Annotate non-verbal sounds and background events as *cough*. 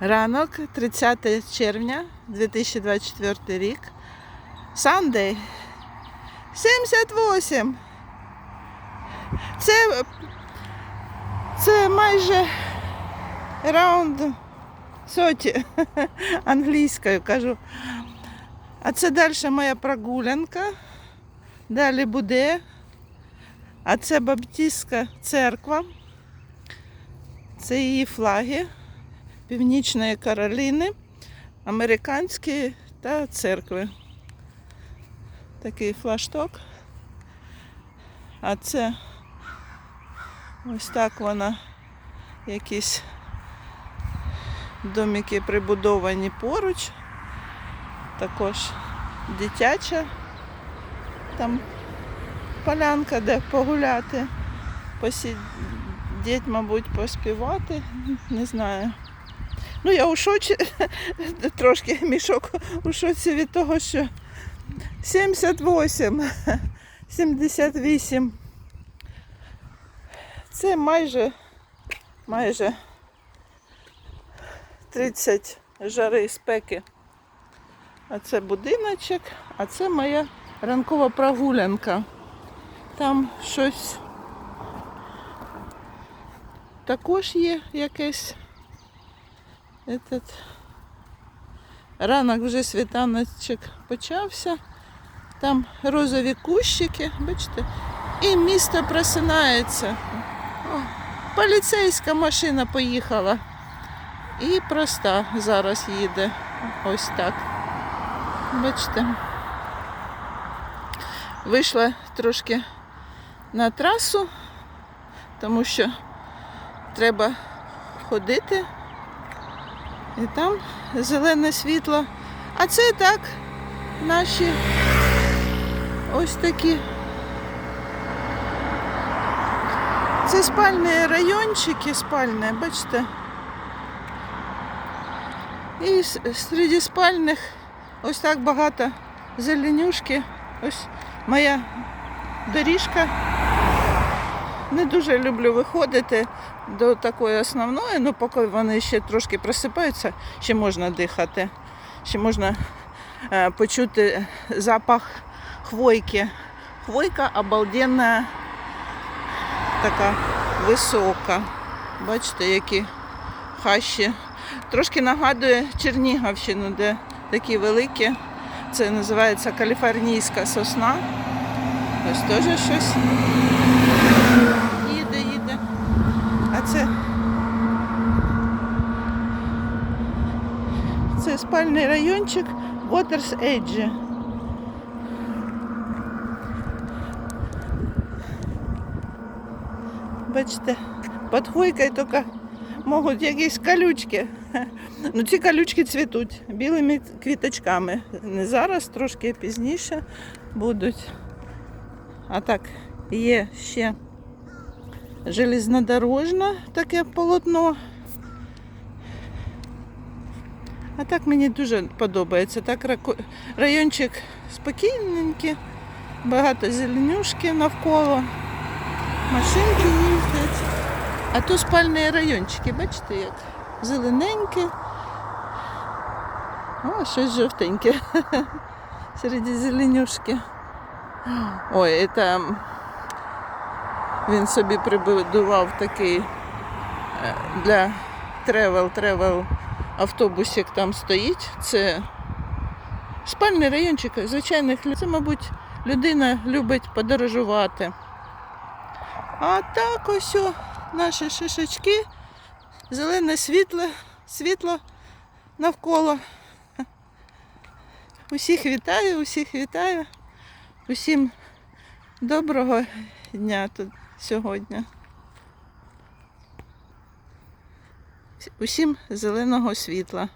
Ранок, 30 червня 2024 рік. Сандей. 78. Це, це майже раунд соті *laughs* англійською кажу. А це далі моя прогулянка. Далі буде. А це Баптистська церква. Це її флаги Північної Кароліни, американські та церкви. Такий флашток. А це ось так вона, якісь домики прибудовані поруч. Також дитяча там полянка, де погуляти, посидіти, мабуть, поспівати, не знаю. Ну, я у шоці, *laughs* трошки мішок у шоці від того, що 78, 78. Це майже, майже 30 жари спеки. А це будиночок, а це моя ранкова прогулянка. Там щось також є якесь. Этот... Ранок вже світаночок почався. Там розові кущики, бачите, і місто просинається. О, поліцейська машина поїхала. І проста зараз їде. Ось так. Бачите. Вийшла трошки на трасу, тому що треба ходити. І там зелене світло. А це так наші ось такі. Це спальні райончики, спальні, бачите. І серед спальних ось так багато зеленюшки. Ось моя доріжка. Не дуже люблю виходити до такої основної, ну поки вони ще трошки просипаються, ще можна дихати, ще можна е, почути запах хвойки. Хвойка обалденна, така висока. Бачите, які хащі. Трошки нагадує Чернігівщину, де такі великі. Це називається каліфорнійська сосна. Ось теж щось. Їде, їде. А це. Це спальний райончик Waters Edge. Бачите, під хвойкою тільки можуть якісь колючки. Ну ці колючки цвітуть білими квіточками. Не зараз, трошки пізніше будуть. А так, є ще Железнодорожне таке полотно. А так мені дуже подобається. Так райончик спокійненький, багато зеленюшки навколо, машинки їздять. А то спальні райончики, бачите, як зелененькі. О, щось жовтеньке. *laughs* Серед зеленюшки. Ой, це він собі прибудував такий е, для тревел, тревел автобусик там стоїть. Це спальний райончик звичайних людей. Це, мабуть, людина любить подорожувати. А так ось наші шишечки, зелене світло, світло навколо. Усіх вітаю, усіх вітаю. Усім доброго дня тут сьогодні. Усім зеленого світла.